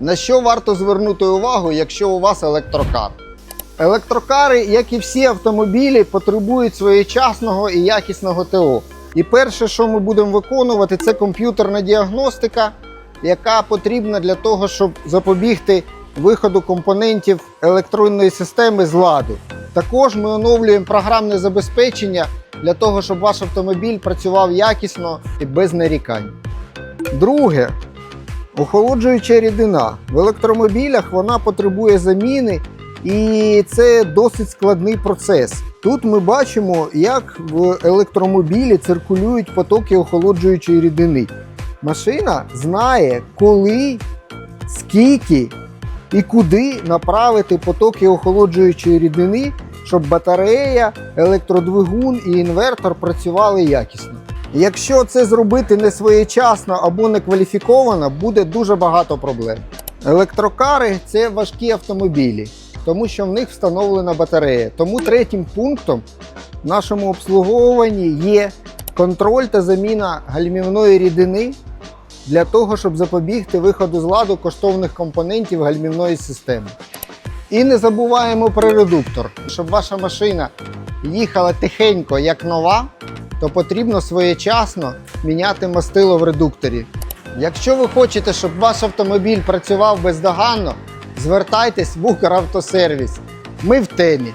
На що варто звернути увагу, якщо у вас електрокар? Електрокари, як і всі автомобілі, потребують своєчасного і якісного ТО. І перше, що ми будемо виконувати, це комп'ютерна діагностика, яка потрібна для того, щоб запобігти виходу компонентів електронної системи з ладу. Також ми оновлюємо програмне забезпечення для того, щоб ваш автомобіль працював якісно і без нарікань. Друге, охолоджуюча рідина. В електромобілях вона потребує заміни, і це досить складний процес. Тут ми бачимо, як в електромобілі циркулюють потоки охолоджуючої рідини. Машина знає, коли, скільки і куди направити потоки охолоджуючої рідини, щоб батарея, електродвигун і інвертор працювали якісно. Якщо це зробити не своєчасно або не кваліфіковано, буде дуже багато проблем. Електрокари це важкі автомобілі, тому що в них встановлена батарея. Тому третім пунктом в нашому обслуговуванні є контроль та заміна гальмівної рідини для того, щоб запобігти виходу з ладу коштовних компонентів гальмівної системи. І не забуваємо про редуктор. Щоб ваша машина їхала тихенько, як нова, то потрібно своєчасно міняти мастило в редукторі. Якщо ви хочете, щоб ваш автомобіль працював бездоганно, звертайтесь в Укравтосервіс. Ми в темі.